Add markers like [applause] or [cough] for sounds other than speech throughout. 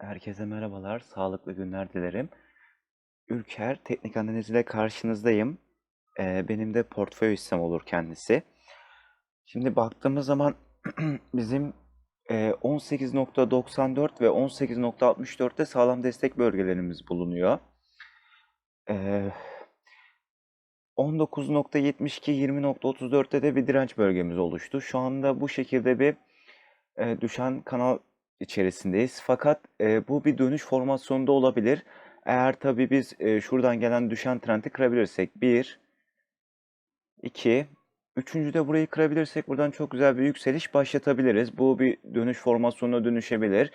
Herkese merhabalar, sağlıklı günler dilerim. Ülker Teknik Analiz ile karşınızdayım. Ee, benim de portföy hissem olur kendisi. Şimdi baktığımız zaman [clears throat] bizim e, 18.94 ve 18.64'te sağlam destek bölgelerimiz bulunuyor. Ee, 19.72, 20.34'te de bir direnç bölgemiz oluştu. Şu anda bu şekilde bir e, düşen kanal içerisindeyiz. Fakat e, bu bir dönüş formasyonunda olabilir. Eğer tabii biz e, şuradan gelen düşen trendi kırabilirsek 1, 2, üçüncü de burayı kırabilirsek buradan çok güzel bir yükseliş başlatabiliriz. Bu bir dönüş formasyonuna dönüşebilir.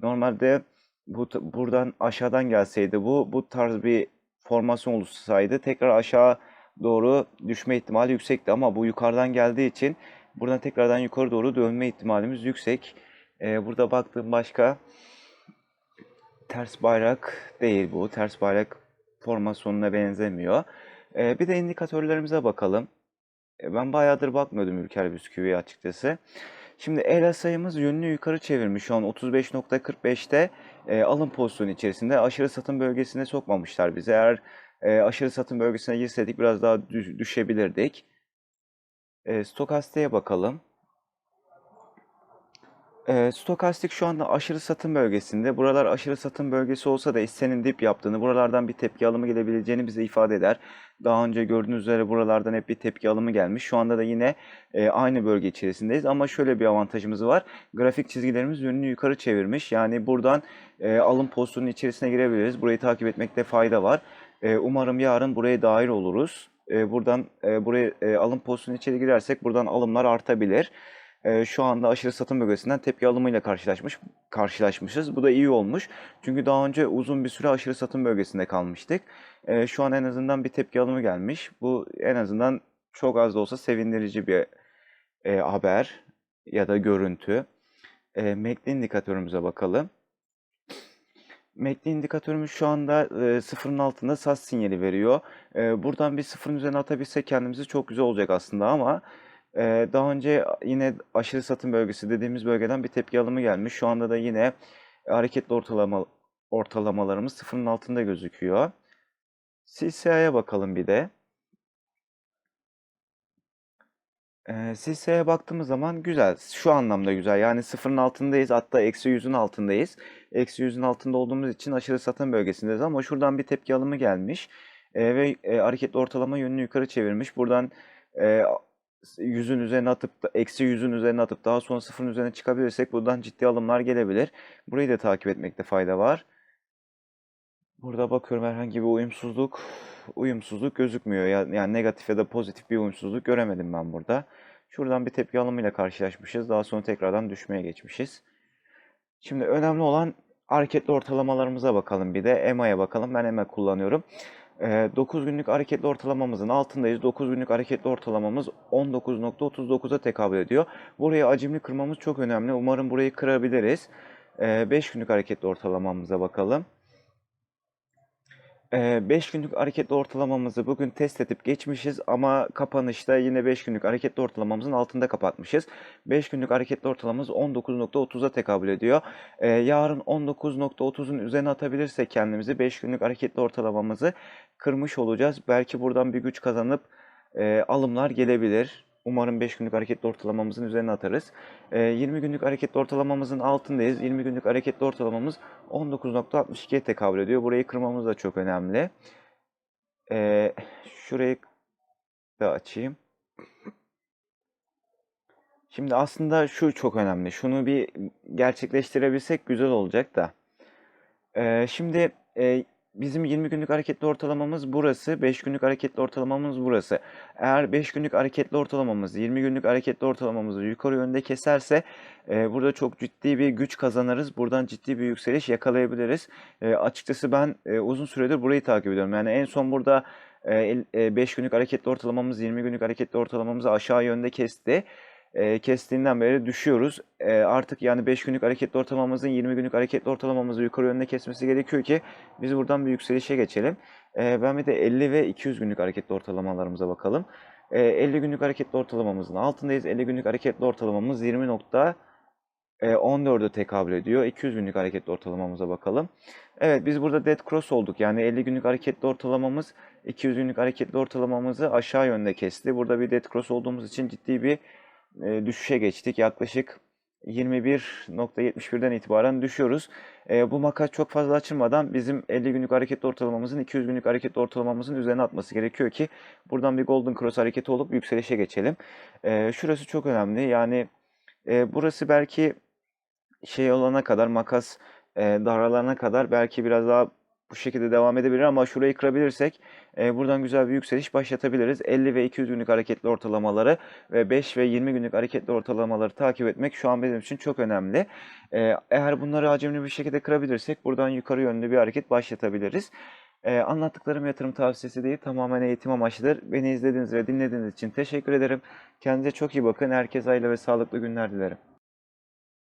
Normalde bu buradan aşağıdan gelseydi bu bu tarz bir formasyon oluşsaydı tekrar aşağı doğru düşme ihtimali yüksekti ama bu yukarıdan geldiği için buradan tekrardan yukarı doğru dönme ihtimalimiz yüksek. Ee, burada baktığım başka ters bayrak değil bu. Ters bayrak formasyonuna benzemiyor. Ee, bir de indikatörlerimize bakalım. E, Ben bayağıdır bakmıyordum Ülker Bisküvi'ye açıkçası. Şimdi el sayımız yönünü yukarı çevirmiş. Şu an 35.45'te e, alım pozisyonu içerisinde aşırı satım bölgesine sokmamışlar bizi. Eğer e, aşırı satım bölgesine girseydik biraz daha düş- düşebilirdik. E, stokastiğe bakalım. Stokastik şu anda aşırı satım bölgesinde. Buralar aşırı satım bölgesi olsa da hissenin dip yaptığını, buralardan bir tepki alımı gelebileceğini bize ifade eder. Daha önce gördüğünüz üzere buralardan hep bir tepki alımı gelmiş. Şu anda da yine e, aynı bölge içerisindeyiz. Ama şöyle bir avantajımız var. Grafik çizgilerimiz yönünü yukarı çevirmiş. Yani buradan e, alım pozisyonunun içerisine girebiliriz. Burayı takip etmekte fayda var. E, umarım yarın buraya dahil oluruz. E, buradan e, buraya e, alım pozisyonu içeri girersek buradan alımlar artabilir. E, şu anda aşırı satım bölgesinden tepki alımıyla karşılaşmış karşılaşmışız. Bu da iyi olmuş. Çünkü daha önce uzun bir süre aşırı satım bölgesinde kalmıştık. E, şu an en azından bir tepki alımı gelmiş. Bu en azından çok az da olsa sevindirici bir e, haber ya da görüntü. E, MACD indikatörümüze bakalım. MACD indikatörümüz şu anda e, sıfırın altında sat sinyali veriyor. E, buradan bir sıfırın üzerine atabilsek kendimizi çok güzel olacak aslında ama daha önce yine aşırı satım bölgesi dediğimiz bölgeden bir tepki alımı gelmiş. Şu anda da yine hareketli ortalama ortalamalarımız sıfırın altında gözüküyor. CCI'ye bakalım bir de. Ee, CC'ye baktığımız zaman güzel. Şu anlamda güzel. Yani sıfırın altındayız. Hatta eksi yüzün altındayız. Eksi yüzün altında olduğumuz için aşırı satım bölgesindeyiz. Ama şuradan bir tepki alımı gelmiş. Ve hareketli ortalama yönünü yukarı çevirmiş. Buradan yüzün üzerine atıp eksi yüzün üzerine atıp daha sonra sıfırın üzerine çıkabilirsek buradan ciddi alımlar gelebilir. Burayı da takip etmekte fayda var. Burada bakıyorum herhangi bir uyumsuzluk uyumsuzluk gözükmüyor. Ya- Yani negatif ya da pozitif bir uyumsuzluk göremedim ben burada. Şuradan bir tepki alımıyla karşılaşmışız. Daha sonra tekrardan düşmeye geçmişiz. Şimdi önemli olan hareketli ortalamalarımıza bakalım bir de. EMA'ya bakalım. Ben EMA kullanıyorum. Ee, 9 günlük hareketli ortalamamızın altındayız. 9 günlük hareketli ortalamamız 19.39'a tekabül ediyor. Burayı acimli kırmamız çok önemli. Umarım burayı kırabiliriz. Ee, 5 günlük hareketli ortalamamıza bakalım. 5 günlük hareketli ortalamamızı bugün test edip geçmişiz ama kapanışta yine 5 günlük hareketli ortalamamızın altında kapatmışız. 5 günlük hareketli ortalamamız 19.30'a tekabül ediyor. Yarın 19.30'un üzerine atabilirsek kendimizi 5 günlük hareketli ortalamamızı kırmış olacağız. Belki buradan bir güç kazanıp alımlar gelebilir. Umarım 5 günlük hareketli ortalamamızın üzerine atarız. Ee, 20 günlük hareketli ortalamamızın altındayız. 20 günlük hareketli ortalamamız 19.62'ye tekabül ediyor. Burayı kırmamız da çok önemli. Ee, şurayı da açayım. Şimdi aslında şu çok önemli. Şunu bir gerçekleştirebilsek güzel olacak da. Ee, şimdi e, bizim 20 günlük hareketli ortalamamız burası, 5 günlük hareketli ortalamamız burası. Eğer 5 günlük hareketli ortalamamız 20 günlük hareketli ortalamamızı yukarı yönde keserse e, burada çok ciddi bir güç kazanırız. Buradan ciddi bir yükseliş yakalayabiliriz. E, açıkçası ben e, uzun süredir burayı takip ediyorum. Yani en son burada 5 günlük hareketli ortalamamız 20 günlük hareketli ortalamamızı aşağı yönde kesti e, kestiğinden beri düşüyoruz. E, artık yani 5 günlük hareketli ortalamamızın 20 günlük hareketli ortalamamızı yukarı yönde kesmesi gerekiyor ki biz buradan bir yükselişe geçelim. E, ben bir de 50 ve 200 günlük hareketli ortalamalarımıza bakalım. E, 50 günlük hareketli ortalamamızın altındayız. 50 günlük hareketli ortalamamız 20 e, 14'e tekabül ediyor. 200 günlük hareketli ortalamamıza bakalım. Evet biz burada dead cross olduk. Yani 50 günlük hareketli ortalamamız 200 günlük hareketli ortalamamızı aşağı yönde kesti. Burada bir dead cross olduğumuz için ciddi bir düşüşe geçtik. Yaklaşık 21.71'den itibaren düşüyoruz. Bu makas çok fazla açılmadan bizim 50 günlük hareketli ortalamamızın 200 günlük hareketli ortalamamızın üzerine atması gerekiyor ki buradan bir golden cross hareketi olup yükselişe geçelim. Şurası çok önemli. Yani burası belki şey olana kadar makas daralana kadar belki biraz daha bu şekilde devam edebilir ama şurayı kırabilirsek e, buradan güzel bir yükseliş başlatabiliriz. 50 ve 200 günlük hareketli ortalamaları ve 5 ve 20 günlük hareketli ortalamaları takip etmek şu an benim için çok önemli. E, eğer bunları hacimli bir şekilde kırabilirsek buradan yukarı yönlü bir hareket başlatabiliriz. E, anlattıklarım yatırım tavsiyesi değil tamamen eğitim amaçlıdır. Beni izlediğiniz ve dinlediğiniz için teşekkür ederim. Kendinize çok iyi bakın. Herkese hayırlı ve sağlıklı günler dilerim.